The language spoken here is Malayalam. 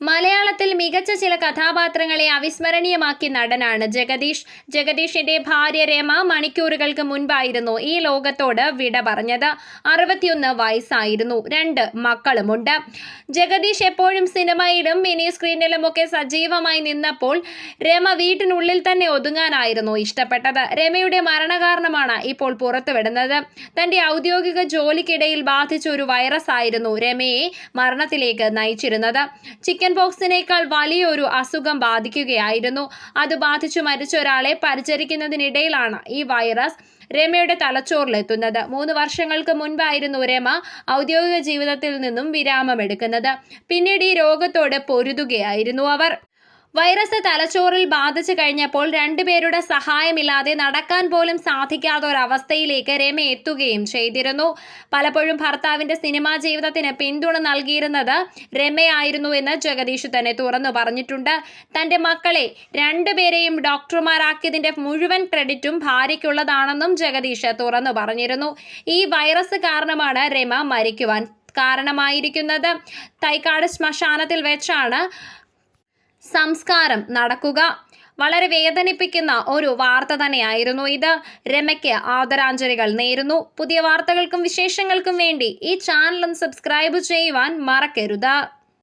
മലയാളത്തിൽ മികച്ച ചില കഥാപാത്രങ്ങളെ അവിസ്മരണീയമാക്കി നടനാണ് ജഗദീഷ്. ജഗദീഷിന്റെ ഭാര്യ രമ മണിക്കൂറുകൾക്ക് മുൻപായിരുന്നു ഈ ലോകത്തോട് വിട പറഞ്ഞത്. അറുപത്തിയൊന്ന് വയസ്സായിരുന്നു. രണ്ട് മക്കളുമുണ്ട്. ജഗദീഷ് എപ്പോഴും സിനിമയിലും മിനി സ്ക്രീനിലുമൊക്കെ സജീവമായി നിന്നപ്പോൾ രമ വീട്ടിനുള്ളിൽ തന്നെ ഒതുങ്ങാനായിരുന്നു ഇഷ്ടപ്പെട്ടത്. രമയുടെ മരണകാരണമാണ് ഇപ്പോൾ പുറത്തുവിടുന്നത്. തന്റെ ഔദ്യോഗിക ജോലിക്കിടയിൽ ബാധിച്ച ഒരു വൈറസ് ആയിരുന്നു രമയെ മരണത്തിലേക്ക് നയിച്ചിരുന്നത്. ചിക്കൻ പോക്സിനേക്കാൾ വലിയൊരു അസുഖം ബാധിക്കുകയായിരുന്നു. അത് ബാധിച്ചു മരിച്ച ഒരാളെ പരിചരിക്കുന്നതിനിടയിലാണ് ഈ വൈറസ് രമയുടെ തലച്ചോറിലെത്തുന്നത്. മൂന്ന് വർഷങ്ങൾക്ക് മുൻപായിരുന്നു രമ ഔദ്യോഗിക ജീവിതത്തിൽ നിന്നും വിരാമമെടുക്കുന്നത്. പിന്നീട് ഈ രോഗത്തോട് പൊരുതുകയായിരുന്നു അവർ. വൈറസ് തലച്ചോറിൽ ബാധിച്ചു കഴിഞ്ഞപ്പോൾ രണ്ടുപേരുടെ സഹായമില്ലാതെ നടക്കാൻ പോലും സാധിക്കാത്ത ഒരവസ്ഥയിലേക്ക് രമ എത്തുകയും ചെയ്തിരുന്നു. പലപ്പോഴും ഭർത്താവിന്റെ സിനിമാ ജീവിതത്തിന് പിന്തുണ നൽകിയിരുന്നത് രമയായിരുന്നു എന്ന് ജഗദീഷ് തന്നെ തുറന്നു പറഞ്ഞിട്ടുണ്ട്. തന്റെ മക്കളെ രണ്ടുപേരെയും ഡോക്ടർമാരാക്കിയതിന്റെ മുഴുവൻ ക്രെഡിറ്റും ഭാര്യയ്ക്കുള്ളതാണെന്നും ജഗദീഷ് തുറന്നു പറഞ്ഞിരുന്നു. ഈ വൈറസ് കാരണമാണ് രമ മരിക്കുവാൻ കാരണമായിരിക്കുന്നത്. തൈക്കാട് ശ്മശാനത്തിൽ വെച്ചാണ് സംസ്കാരം നടക്കുക. വളരെ വേദനിപ്പിക്കുന്ന ഒരു വാർത്ത തന്നെയായിരുന്നു ഇത്. രമയ്ക്ക് ആദരാഞ്ജലികൾ നേരുന്നു. പുതിയ വാർത്തകൾക്കും വിശേഷങ്ങൾക്കും വേണ്ടി ഈ ചാനലും സബ്സ്ക്രൈബ് ചെയ്യുവാൻ മറക്കരുത്.